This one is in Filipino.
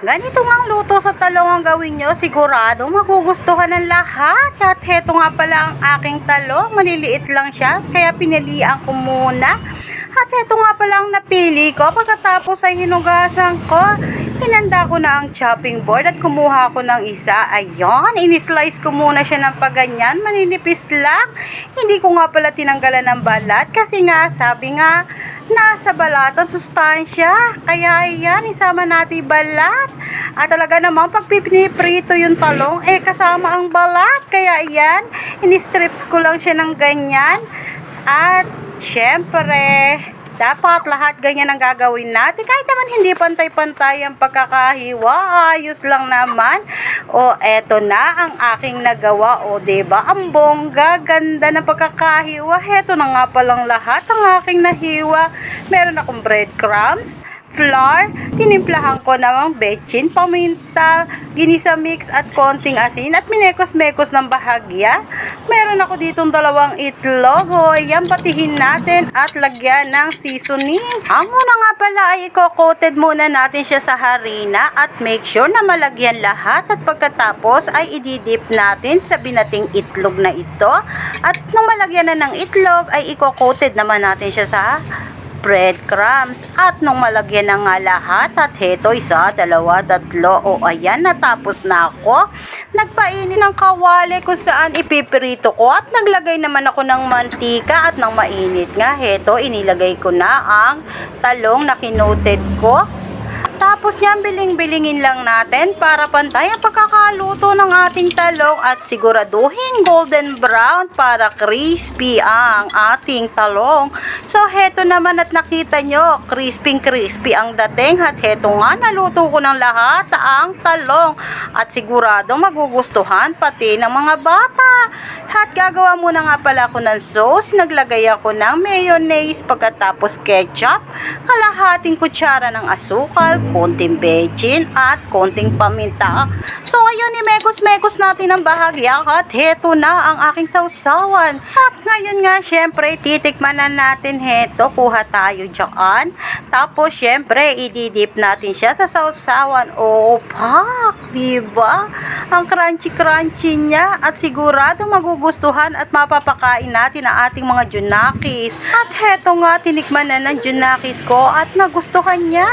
Ganito nga ang luto sa talong ang gawin nyo, sigurado magugustuhan ng lahat. At heto nga pala ang aking talong, maliliit lang siya, kaya pinilian ko muna. At heto nga pala ang napili ko, pagkatapos ay hinugasan ko. Hinanda ko na ang chopping board at kumuha ko ng isa. Ayon, inislice ko muna siya ng paganyan, maninipis lang. Hindi ko nga pala tinanggalan ng balat kasi nga, sabi nga, nasa balat ang sustansya. Kaya yan, isama natin balat. At talaga naman, pag piniprito yung talong, eh kasama ang balat. Kaya yan, ini-strips ko lang siya ng ganyan. At, syempre, dapat lahat ganyan ang gagawin natin. Kahit naman hindi pantay-pantay ang pagkakahiwa, ayos lang naman. O, eto na ang aking nagawa. O, ba Ang bongga, ganda ng pagkakahiwa. Heto na nga palang lahat ang aking nahiwa. Meron akong breadcrumbs, flour, tinimplahan ko namang bechin, paminta, ginisa mix at konting asin at minekos-mekos ng bahagya. Meron ako ditong dalawang itlog. O, yan patihin natin at lagyan ng seasoning. Ang muna nga pala ay i-coated muna natin siya sa harina at make sure na malagyan lahat at pagkatapos ay ididip natin sa binating itlog na ito. At nung malagyan na ng itlog ay i-coated naman natin siya sa breadcrumbs. At nung malagyan na nga lahat, at heto, isa, dalawa, tatlo, o ayan, natapos na ako. Nagpainit ng kawali kung saan ipipirito ko at naglagay naman ako ng mantika at ng mainit nga. Heto, inilagay ko na ang talong na kinoted ko. Tapos yan, biling-bilingin lang natin para pantay ang pagkakaluto ng ating talong at siguraduhin golden brown para crispy ang ating talong. So, heto naman at nakita nyo, crispy-crispy ang dating at heto nga, naluto ko ng lahat ang talong at sigurado magugustuhan pati ng mga bata. At gagawa muna nga pala ako ng sauce, naglagay ako ng mayonnaise pagkatapos ketchup, kalahating kutsara ng asukal, konting bechin at konting paminta. So ayun, imekos-mekos natin ang bahagya at heto na ang aking sausawan. At ngayon nga, syempre, titikman na natin heto. Kuha tayo dyan. Tapos, syempre, ididip natin siya sa sausawan. Oh, pak! Diba? Ang crunchy-crunchy niya at sigurado magugustuhan at mapapakain natin ang ating mga junakis. At heto nga, tinikman na ng junakis ko at nagustuhan niya.